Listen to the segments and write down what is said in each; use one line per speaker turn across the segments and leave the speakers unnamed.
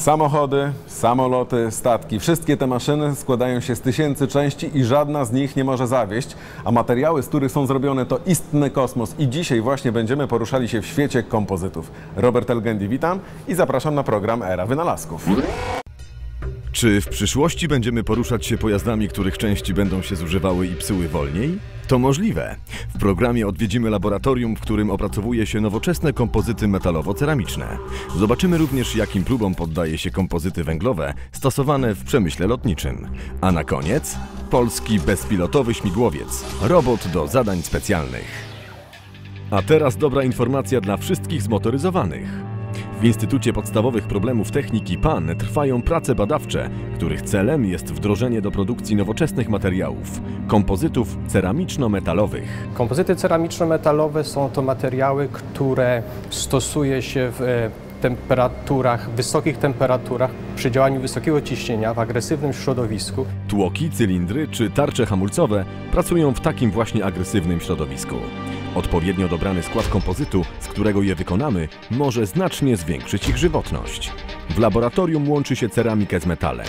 Samochody, samoloty, statki, wszystkie te maszyny składają się z tysięcy części i żadna z nich nie może zawieść, a materiały, z których są zrobione to istny kosmos i dzisiaj właśnie będziemy poruszali się w świecie kompozytów. Robert Elgendi, witam i zapraszam na program Era Wynalazków.
Czy w przyszłości będziemy poruszać się pojazdami, których części będą się zużywały i psuły wolniej? To możliwe. W programie odwiedzimy laboratorium, w którym opracowuje się nowoczesne kompozyty metalowo-ceramiczne. Zobaczymy również, jakim próbom poddaje się kompozyty węglowe stosowane w przemyśle lotniczym. A na koniec polski bezpilotowy śmigłowiec, robot do zadań specjalnych. A teraz dobra informacja dla wszystkich zmotoryzowanych. W Instytucie Podstawowych Problemów Techniki PAN trwają prace badawcze, których celem jest wdrożenie do produkcji nowoczesnych materiałów, kompozytów ceramiczno-metalowych.
Kompozyty ceramiczno-metalowe są to materiały, które stosuje się w e, temperaturach, wysokich temperaturach, przy działaniu wysokiego ciśnienia w agresywnym środowisku.
Tłoki, cylindry czy tarcze hamulcowe pracują w takim właśnie agresywnym środowisku. Odpowiednio dobrany skład kompozytu, z którego je wykonamy, może znacznie zwiększyć ich żywotność. W laboratorium łączy się ceramikę z metalem.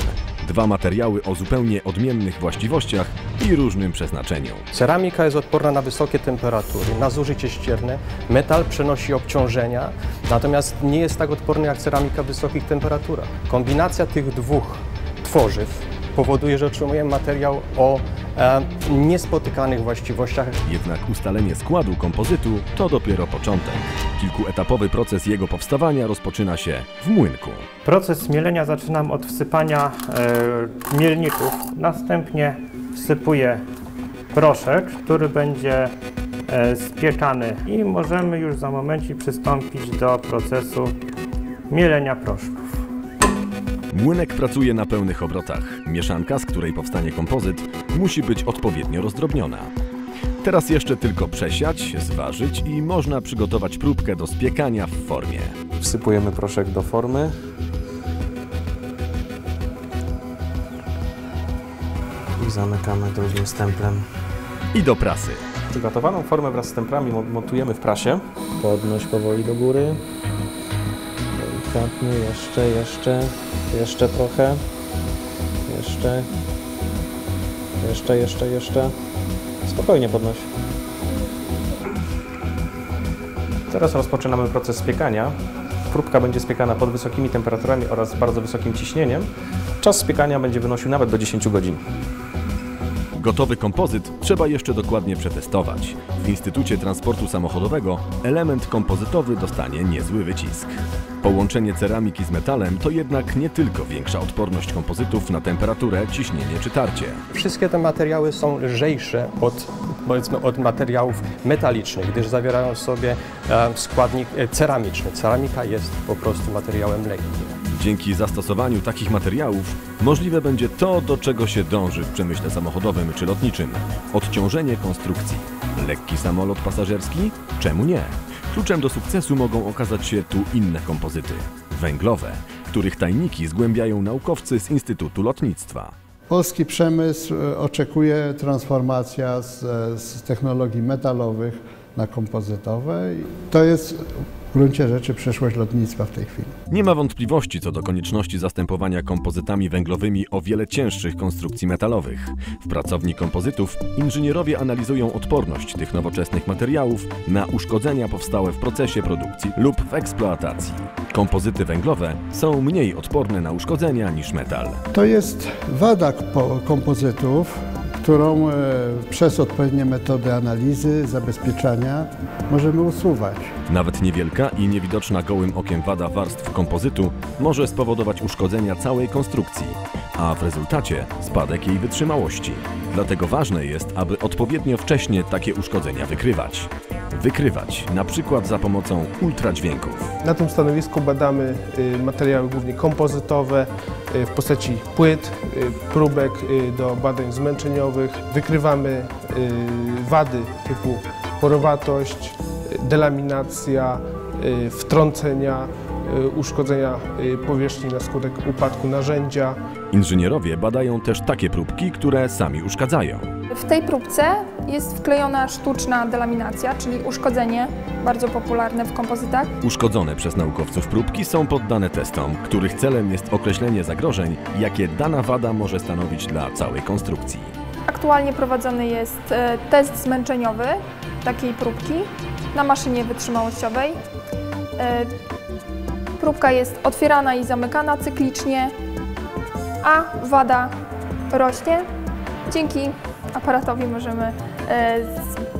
Dwa materiały o zupełnie odmiennych właściwościach i różnym przeznaczeniu.
Ceramika jest odporna na wysokie temperatury, na zużycie ścierne. Metal przenosi obciążenia, natomiast nie jest tak odporny jak ceramika w wysokich temperaturach. Kombinacja tych dwóch tworzyw powoduje, że otrzymujemy materiał o e, niespotykanych właściwościach.
Jednak ustalenie składu kompozytu to dopiero początek. Kilkuetapowy proces jego powstawania rozpoczyna się w młynku.
Proces mielenia zaczynam od wsypania e, mielników. Następnie wsypuję proszek, który będzie e, spiekany i możemy już za momencik przystąpić do procesu mielenia proszków.
Młynek pracuje na pełnych obrotach. Mieszanka, z której powstanie kompozyt, musi być odpowiednio rozdrobniona. Teraz jeszcze tylko przesiać, zważyć i można przygotować próbkę do spiekania w formie.
Wsypujemy proszek do formy.
I zamykamy drugim stemplem.
I do prasy.
Przygotowaną formę wraz z templami mo- montujemy w prasie.
Podnoś powoli do góry. Delikatnie, jeszcze, jeszcze, jeszcze trochę. Jeszcze. Jeszcze, jeszcze, jeszcze. Spokojnie podnoś.
Teraz rozpoczynamy proces spiekania. Próbka będzie spiekana pod wysokimi temperaturami oraz bardzo wysokim ciśnieniem. Czas spiekania będzie wynosił nawet do 10 godzin.
Gotowy kompozyt trzeba jeszcze dokładnie przetestować. W Instytucie Transportu Samochodowego element kompozytowy dostanie niezły wycisk. Połączenie ceramiki z metalem to jednak nie tylko większa odporność kompozytów na temperaturę, ciśnienie czy tarcie.
Wszystkie te materiały są lżejsze od, powiedzmy, od materiałów metalicznych, gdyż zawierają w sobie e, składnik e, ceramiczny. Ceramika jest po prostu materiałem lekkim.
Dzięki zastosowaniu takich materiałów możliwe będzie to, do czego się dąży w przemyśle samochodowym czy lotniczym odciążenie konstrukcji. Lekki samolot pasażerski? Czemu nie? Kluczem do sukcesu mogą okazać się tu inne kompozyty węglowe, których tajniki zgłębiają naukowcy z Instytutu Lotnictwa.
Polski przemysł e, oczekuje transformacja z, e, z technologii metalowych na kompozytowe. To jest w gruncie rzeczy przyszłość lotnictwa w tej chwili.
Nie ma wątpliwości co do konieczności zastępowania kompozytami węglowymi o wiele cięższych konstrukcji metalowych. W pracowni kompozytów inżynierowie analizują odporność tych nowoczesnych materiałów na uszkodzenia powstałe w procesie produkcji lub w eksploatacji. Kompozyty węglowe są mniej odporne na uszkodzenia niż metal.
To jest wada po- kompozytów, którą e, przez odpowiednie metody analizy, zabezpieczania możemy usuwać.
Nawet niewielka i niewidoczna gołym okiem wada warstw kompozytu może spowodować uszkodzenia całej konstrukcji, a w rezultacie spadek jej wytrzymałości. Dlatego ważne jest, aby odpowiednio wcześnie takie uszkodzenia wykrywać. Wykrywać na przykład za pomocą ultradźwięków.
Na tym stanowisku badamy y, materiały głównie kompozytowe y, w postaci płyt, y, próbek do badań zmęczeniowych. Wykrywamy wady typu porowatość, delaminacja, wtrącenia, uszkodzenia y, powierzchni na skutek upadku narzędzia.
Inżynierowie badają też takie próbki, które sami uszkadzają.
W tej próbce jest wklejona sztuczna delaminacja, czyli uszkodzenie, bardzo popularne w kompozytach.
Uszkodzone przez naukowców próbki są poddane testom, których celem jest określenie zagrożeń, jakie dana wada może stanowić dla całej konstrukcji.
Aktualnie prowadzony jest e, test zmęczeniowy takiej próbki na maszynie wytrzymałościowej. Próbka jest otwierana i zamykana cyklicznie, a wada rośnie. Dzięki aparatowi możemy e,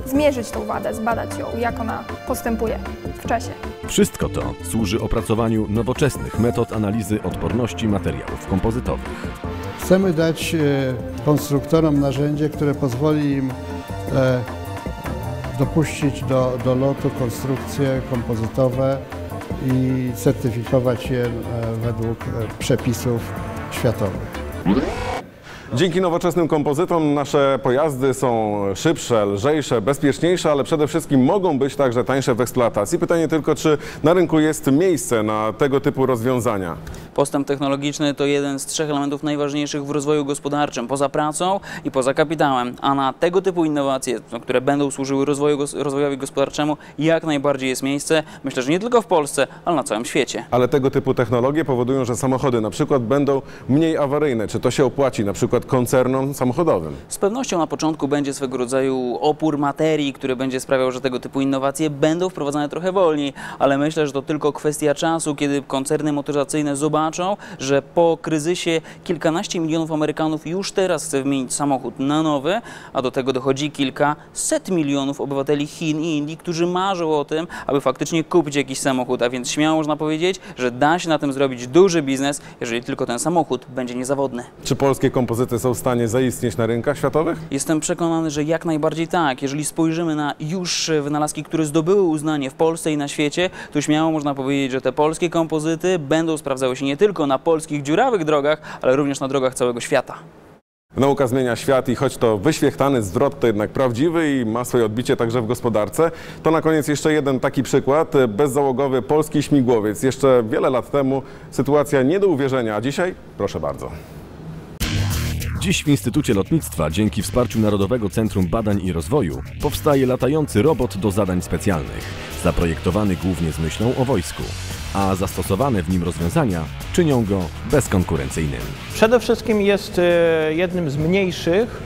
zmierzyć tą wadę, zbadać ją, jak ona postępuje w czasie.
Wszystko to służy opracowaniu nowoczesnych metod analizy odporności materiałów kompozytowych.
Chcemy dać e, konstruktorom narzędzie, które pozwoli im e, dopuścić do, do lotu konstrukcje kompozytowe i certyfikować je e, według e, przepisów światowych.
Dzięki nowoczesnym kompozytom nasze pojazdy są szybsze, lżejsze, bezpieczniejsze, ale przede wszystkim mogą być także tańsze w eksploatacji. Pytanie tylko, czy na rynku jest miejsce na tego typu rozwiązania?
Postęp technologiczny to jeden z trzech elementów najważniejszych w rozwoju gospodarczym, poza pracą i poza kapitałem. A na tego typu innowacje, no, które będą służyły rozwoju, rozwojowi gospodarczemu, jak najbardziej jest miejsce. Myślę, że nie tylko w Polsce, ale na całym świecie.
Ale tego typu technologie powodują, że samochody na przykład będą mniej awaryjne. Czy to się opłaci na przykład koncernom samochodowym?
Z pewnością na początku będzie swego rodzaju opór materii, który będzie sprawiał, że tego typu innowacje będą wprowadzane trochę wolniej, ale myślę, że to tylko kwestia czasu, kiedy koncerny motoryzacyjne zobaczą, że po kryzysie kilkanaście milionów Amerykanów już teraz chce wymienić samochód na nowy, a do tego dochodzi kilkaset milionów obywateli Chin i Indii, którzy marzą o tym, aby faktycznie kupić jakiś samochód, a więc śmiało można powiedzieć, że da się na tym zrobić duży biznes, jeżeli tylko ten samochód będzie niezawodny.
Czy polskie kompozyty są w stanie zaistnieć na rynkach światowych?
Jestem przekonany, że jak najbardziej tak. Jeżeli spojrzymy na już wynalazki, które zdobyły uznanie w Polsce i na świecie, to śmiało można powiedzieć, że te polskie kompozyty będą sprawdzały się nie tylko na polskich dziurawych drogach, ale również na drogach całego świata.
Nauka zmienia świat i choć to wyświechtany zwrot, to jednak prawdziwy i ma swoje odbicie także w gospodarce. To na koniec jeszcze jeden taki przykład. Bezzałogowy polski śmigłowiec. Jeszcze wiele lat temu sytuacja nie do uwierzenia, a dzisiaj proszę bardzo.
Dziś w Instytucie Lotnictwa, dzięki wsparciu Narodowego Centrum Badań i Rozwoju, powstaje latający robot do zadań specjalnych, zaprojektowany głównie z myślą o wojsku, a zastosowane w nim rozwiązania czynią go bezkonkurencyjnym.
Przede wszystkim jest e, jednym z mniejszych,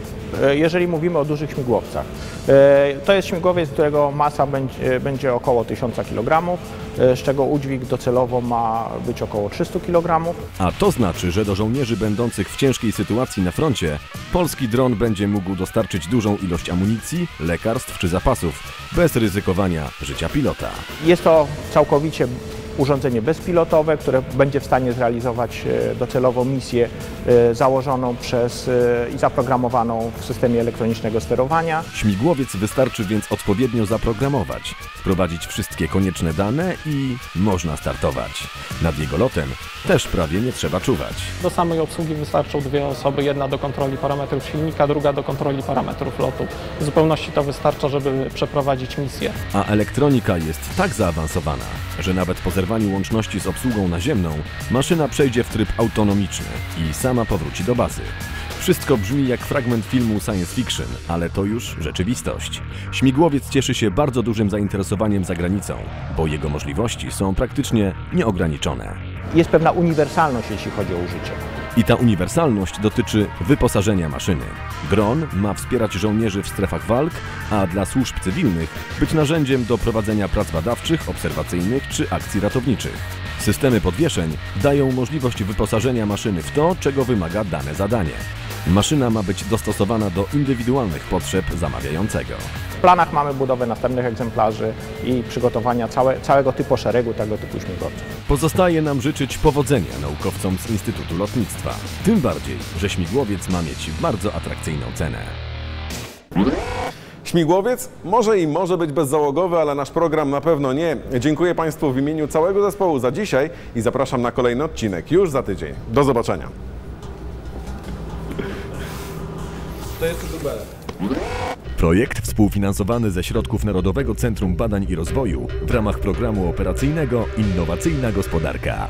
jeżeli mówimy o dużych śmigłowcach. E, To jest śmigłowiec, którego masa będzie, będzie około 1000 kg, e, z czego udźwig docelowo ma być około 300 kg.
A to znaczy, że do żołnierzy będących w ciężkiej sytuacji na froncie, polski dron będzie mógł dostarczyć dużą ilość amunicji, lekarstw czy zapasów, bez ryzykowania życia pilota.
Jest to całkowicie urządzenie bezpilotowe, które będzie w stanie zrealizować e, docelowo misję e, założoną przez e, i zaprogramowaną w systemie elektronicznego sterowania.
Śmigłowiec wystarczy więc odpowiednio zaprogramować, wprowadzić wszystkie konieczne dane i można startować. Nad jego lotem też prawie nie trzeba czuwać.
Do samej obsługi wystarczą dwie osoby, jedna do kontroli parametrów silnika, druga do kontroli parametrów lotu. W zupełności to wystarcza, żeby przeprowadzić misję.
A elektronika jest tak zaawansowana, że nawet po zerwaniu łączności z obsługą naziemną, maszyna przejdzie w tryb autonomiczny i sama powróci do bazy. Wszystko brzmi jak fragment filmu science fiction, ale to już rzeczywistość. Śmigłowiec cieszy się bardzo dużym zainteresowaniem za granicą, bo jego możliwości są praktycznie nieograniczone.
Jest pewna uniwersalność, jeśli chodzi o użycie.
I ta uniwersalność dotyczy wyposażenia maszyny. Dron ma wspierać żołnierzy w strefach walk, a dla służb cywilnych być narzędziem do prowadzenia prac badawczych, obserwacyjnych czy akcji ratowniczych. Systemy podwieszeń dają możliwość wyposażenia maszyny w to, czego wymaga dane zadanie. Maszyna ma być dostosowana do indywidualnych potrzeb zamawiającego.
W planach mamy budowę następnych egzemplarzy i przygotowania całe, całego typu szeregu tego typu śmigłowców.
Pozostaje nam życzyć powodzenia naukowcom z Instytutu Lotnictwa. Tym bardziej, że śmigłowiec ma mieć bardzo atrakcyjną cenę.
Śmigłowiec może i może być bezzałogowy, ale nasz program na pewno nie. Dziękuję Państwu w imieniu całego zespołu za dzisiaj i zapraszam na kolejny odcinek już za tydzień. Do zobaczenia.
To jest dubelek.
Projekt współfinansowany ze środków Narodowego Centrum Badań i Rozwoju w ramach programu operacyjnego Innowacyjna Gospodarka.